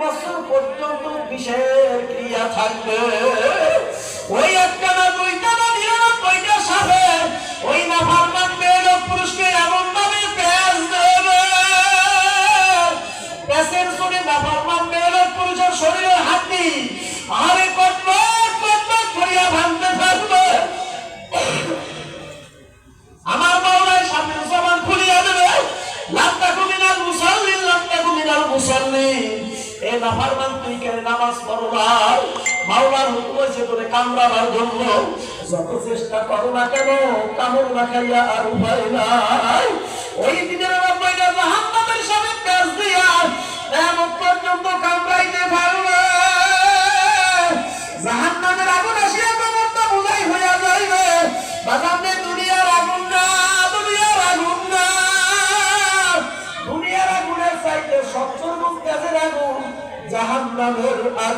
বছর পর্যন্ত বিষের ক্রিয়া থাকবে। ওই একটা না দুইটা এ নাফারমান তুই কেন নামাজ পড়বা মাওলার হুকুম হয়েছে তোরে কামড়াবার জন্য যত চেষ্টা করো না কেন, কামড় না খাইয়া আর উপায় নাই। ওই দিনের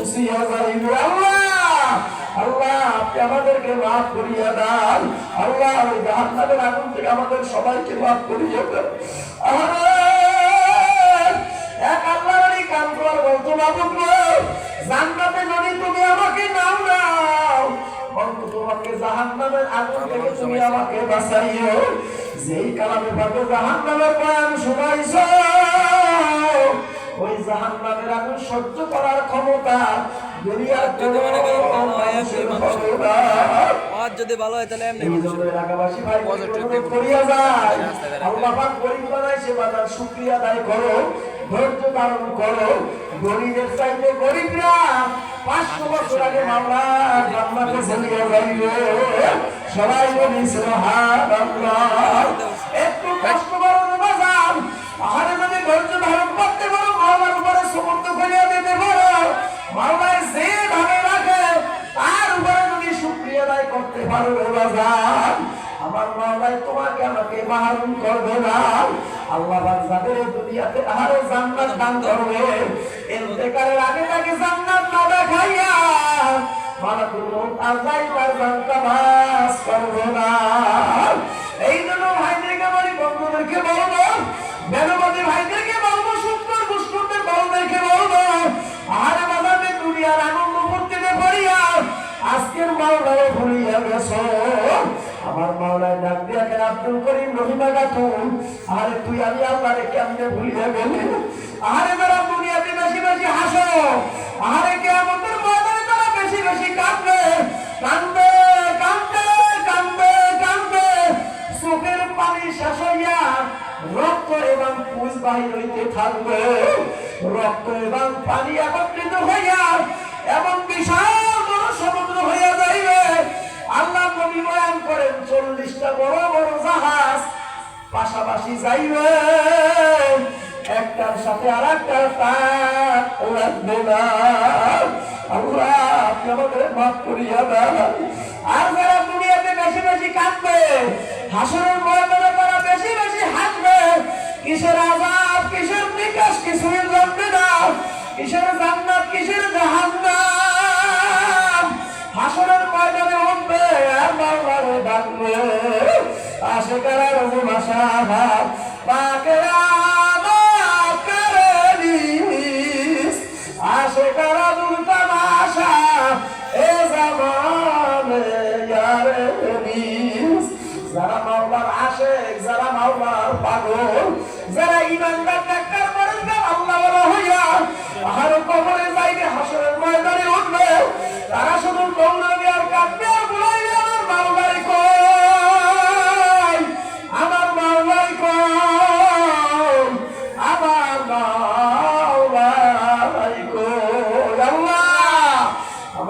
পর্যন্ত খুশিয়া যাইবে আল্লাহ। আল্লাহ আপনি আমাদেরকে করিয়া দেন আল্লাহ ওই জাহান্নামের আগুন থেকে আমাদের সবাইকে মাফ করিয়া দেন আরে, এক আল্লাহরই কাম কর বলতো বাবুক জান্নাতে যদি তুমি আমাকে নাও নাও। বন্ধু তোমাকে জাহান্নামের আগুন থেকে তুমি আমাকে বাঁচাইও। যেই কালামে পাবে জাহান্নামের বয়ান শোনাইছো। ওই জাহান্নামের আগুন সহ্য করার ক্ষমতা দুনিয়ার যদি করেন কোনো ভালো মানুষের মানুষ হবে না। আর যদি ভালো হয় তাহলে এমনি এই মানুষ জন্য এলাকাবাসী ভাই Positive অনুরোধ people. করিয়া যায়। আল্লাহ পাক গরিব বানাইছে বাজার শুকরিয়া আদায় করো ধৈর্য ধারণ করো। গরিবের চাইতে গরিবরা পাঁচশো বছর আগে মামলা জান্নাতে চলিয়া যাইবে। সবাই বলি সুবহানাল্লাহ। একটু কষ্ট মাহরুম করবে না। আল্লাহ যাদের দুনিয়াতে আরও জান্নাত দান করবে। ইন্তেকালের আগে তাকে জান্নাত না দেখাইয়া মালাকুল ভাইদেরকে বলি, বন্ধুদেরকে বলব বেনবাদী ভাইদেরকে বলব আরে বাজারে দুনিয়ার আনন্দ ফুর্তিতে পড়িয়া আজকের মাওলায় ভুলিয়া গেছো। আমার মাওলায় ডাক দিয়া কেন আব্দুল করিম রহিমা গাতুন আরে তুই আমি আল্লাহরে কেমনে ভুলিয়া গেলি? আরে যারা দুনিয়াতে বেশি বেশি হাসো। আরে কে আমাদের ময়দানে তারা বেশি বেশি কাঁদবে। কান্দবে কান্দবে কান্দবে কান্দবে চোখের পানি শেষ হইয়া রক্ত এবং পুষ বাহির হইতে থাকবে। রক্ত এবং পানি একত্রিত হইয়া এমন বিশাল পাশাপাশি যাইবে একটার সাথে আর একটা তার না। আমাদের মাফ করিয়া আর যারা দুনিয়াতে বেশি বেশি কাঁদবে, হাসরের ময়দানে তারা বেশি বেশি হাসবে। কিসের আজাব কিসের নিকাশ কিছুই জানবে না। কিসের জান্নাত, কিসের জাহান্নাম। হাসরের ময়দানে উঠবে আর বাংলারে ডাকবে। আশেকারা রবি ভাষা পাকেরা আশেকারা দুর্গা ভাষা এ জামানে ইয়ারে নিস যারা মাওলার আশেক, যারা মাওলার পাগল, যারা ইমানদার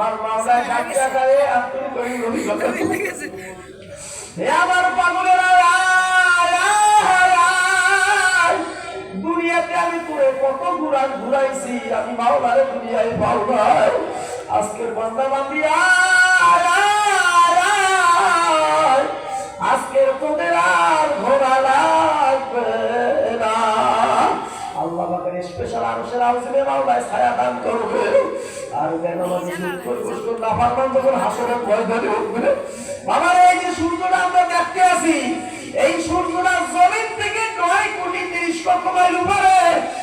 আমার মাওলায় ডাকিয়া করে আব্দুল করিম রবি কথা হে আমার পাগলেরা দুনিয়াতে আমি তোরে কত ঘুরান ঘুরাইছি আমি মাওলারে দুনিয়ায় পাওলাই আজকের বন্ধা বান্ধি আজকের তোদের আর ঘোরা লাগবে না। আল্লাহ স্পেশাল আরও সেরা ছায়া দান করবে। যেন আমাদের পরিবেশ না পারলাম তখন হাসনের ভয় ধরে উঠবে আমার এই যে সূর্যটা আমরা দেখতে আছি, এই সূর্যটা জমিন থেকে নয় কোটি তিরিশ লক্ষ মাইল উপরে।